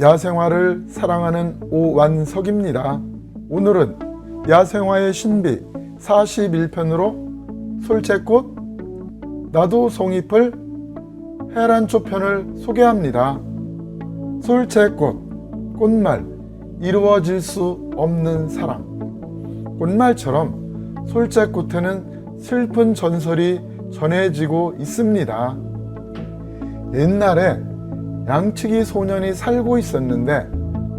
야생화를 사랑하는 오완석입니다. 오늘은 야생화의 신비 41편으로 솔채꽃, 나도 송잎을 해란초 편을 소개합니다. 솔채꽃, 꽃말, 이루어질 수 없는 사랑. 꽃말처럼 솔채꽃에는 슬픈 전설이 전해지고 있습니다. 옛날에 양치기 소년이 살고 있었는데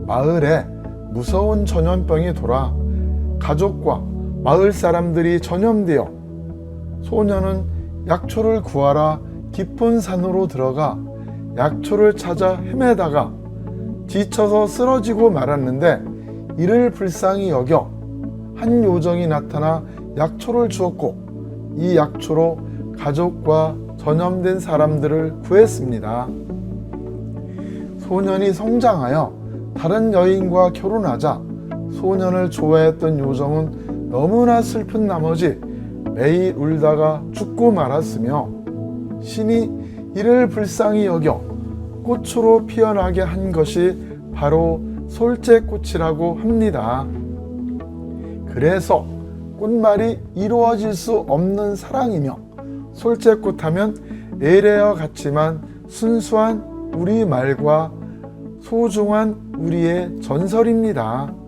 마을에 무서운 전염병이 돌아 가족과 마을 사람들이 전염되어 소년은 약초를 구하러 깊은 산으로 들어가 약초를 찾아 헤매다가 지쳐서 쓰러지고 말았는데 이를 불쌍히 여겨 한 요정이 나타나 약초를 주었고 이 약초로 가족과 전염된 사람들을 구했습니다. 소년이 성장하여 다른 여인과 결혼하자 소년을 좋아했던 요정은 너무나 슬픈 나머지 매일 울다가 죽고 말았으며 신이 이를 불쌍히 여겨 꽃으로 피어나게 한 것이 바로 솔제꽃이라고 합니다. 그래서 꽃말이 이루어질 수 없는 사랑이며 솔제꽃 하면 애레와 같지만 순수한 우리 말과 소중한 우리의 전설입니다.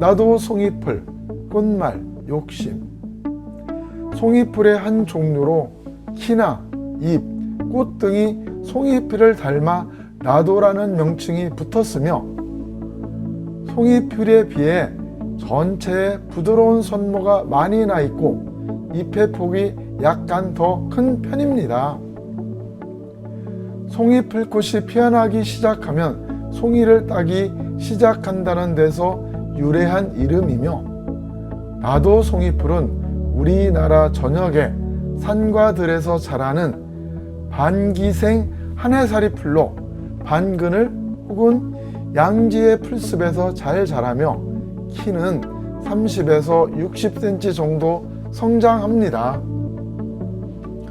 나도 송이풀, 꽃말, 욕심. 송이풀의 한 종류로 키나 잎, 꽃 등이 송이풀을 닮아 나도라는 명칭이 붙었으며 송이풀에 비해 전체에 부드러운 선모가 많이 나 있고 잎의 폭이 약간 더 큰 편입니다. 송이 풀꽃이 피어나기 시작하면 송이를 따기 시작한다는 데서 유래한 이름이며 나도 송이풀은 우리나라 전역의 산과 들에서 자라는 반기생 한해살이 풀로 반그늘 혹은 양지의 풀숲에서 잘 자라며 키는 30에서 60cm 정도 성장합니다.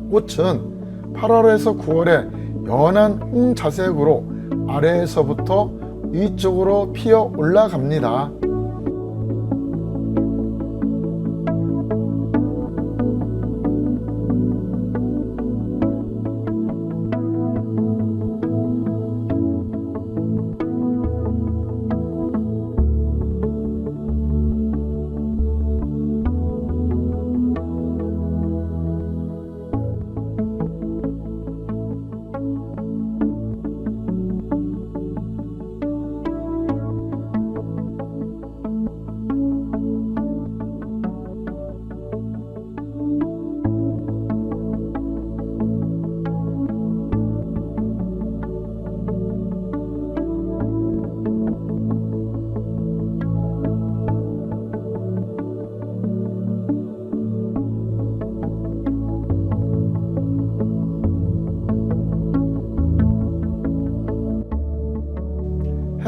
꽃은 8월에서 9월에 연한 홍자색으로 아래에서부터 위쪽으로 피어 올라갑니다.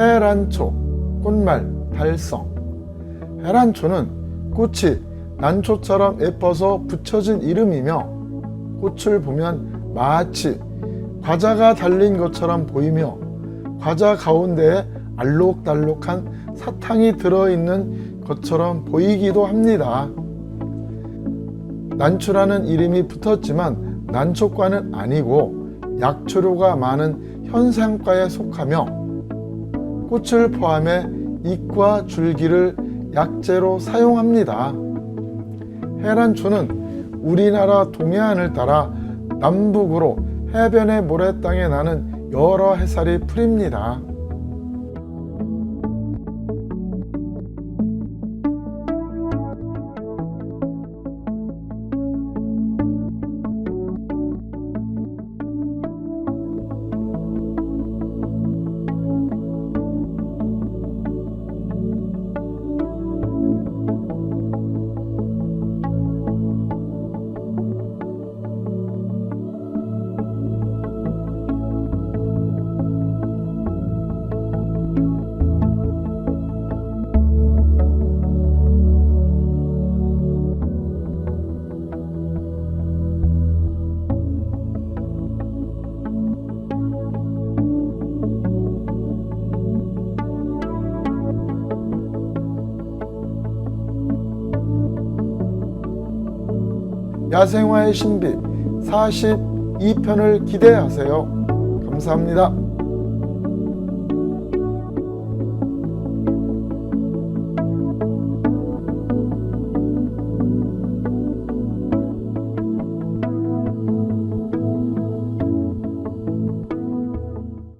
해란초, 꽃말, 달성. 해란초는 꽃이 난초처럼 예뻐서 붙여진 이름이며 꽃을 보면 마치 과자가 달린 것처럼 보이며 과자 가운데에 알록달록한 사탕이 들어있는 것처럼 보이기도 합니다. 난초라는 이름이 붙었지만 난초과는 아니고 약초류가 많은 현상과에 속하며 꽃을 포함해 잎과 줄기를 약재로 사용합니다. 해란초는 우리나라 동해안을 따라 남북으로 해변의 모래땅에 나는 여러 해살이 풀입니다. 야생화의 신비 42편을 기대하세요. 감사합니다.